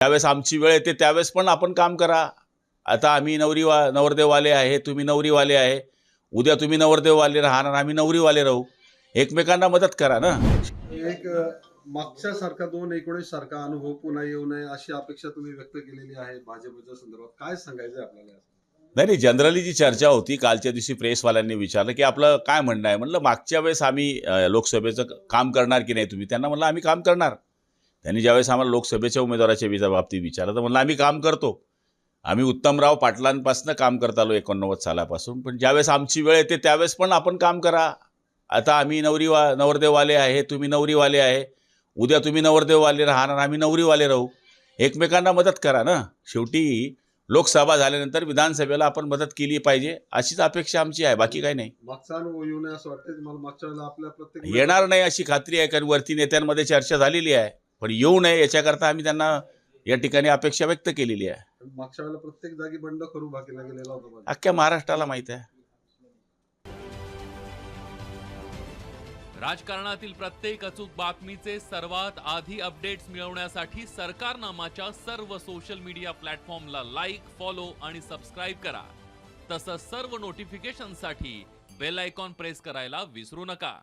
त्यावेळेस आमची वेळ येते त्यावेळेस पण आपण काम करा. आता आम्ही नवरीवा नवरदेववाले आहे तुम्ही नवरीवाले आहे. उद्या तुम्ही नवरदेववाले राहणार आम्ही नवरीवाले राहू. एकमेकांना मदत करा ना. एक मागच्या सारखा दोन एकोणीस सारखा अनुभव पुन्हा येऊ नये अशी अपेक्षा तुम्ही व्यक्त केलेली आहे भाजपच्या संदर्भात. काय सांगायचं आपल्याला नाही नाही जनरली जी चर्चा होती कालच्या दिवशी प्रेसवाल्यांनी विचारलं की आपलं काय म्हणणं आहे? म्हणलं मागच्या वेळेस आम्ही लोकसभेचं काम करणार की नाही तुम्ही? त्यांना म्हणलं आम्ही काम करणार. त्यांनी ज्यावेळेस आम्हाला लोकसभेच्या उमेदवाराच्या विजा बाबतीत विचारलं तर म्हणलं आम्ही काम करतो. आम्ही उत्तमराव पाटलांपासून काम करत आलो एकोणनव्वद सालापासून पण ज्यावेळेस आमची वेळ येते त्यावेळेस पण आपण काम करा. आता आम्ही नवरीवा नवरदेववाले आहे तुम्ही नवरीवाले आहे. उद्या तुम्ही नवरदेववाले राहणार आम्ही नवरीवाले राहू. एकमेकांना मदत करा ना. शेवटी लोकसभा झाल्यानंतर विधानसभेला आपण मदत केली पाहिजे अशीच अपेक्षा आमची आहे बाकी काही नाही. येणार नाही अशी खात्री आहे कारण वरती नेत्यांमध्ये चर्चा झालेली आहे. पण येऊ नये याच्याकरता आम्ही त्यांना या ठिकाणी अपेक्षा व्यक्त केलेली आहे. मागच्या वेळेला प्रत्येक जागी बंड करू बाकीला गेलेला होता. अख्ख्या महाराष्ट्राला माहीत आहे. राजकारणातील प्रत्येक अचूक बातमीचे सर्वात आधी अपडेट्स मिळवण्यासाठी सरकारनामाच्या सर्व सोशल मीडिया प्लॅटफॉर्मला लाईक फॉलो आणि सबस्क्राईब करा. तसंच सर्व नोटिफिकेशनसाठी बेल आयकॉन प्रेस करायला विसरू नका.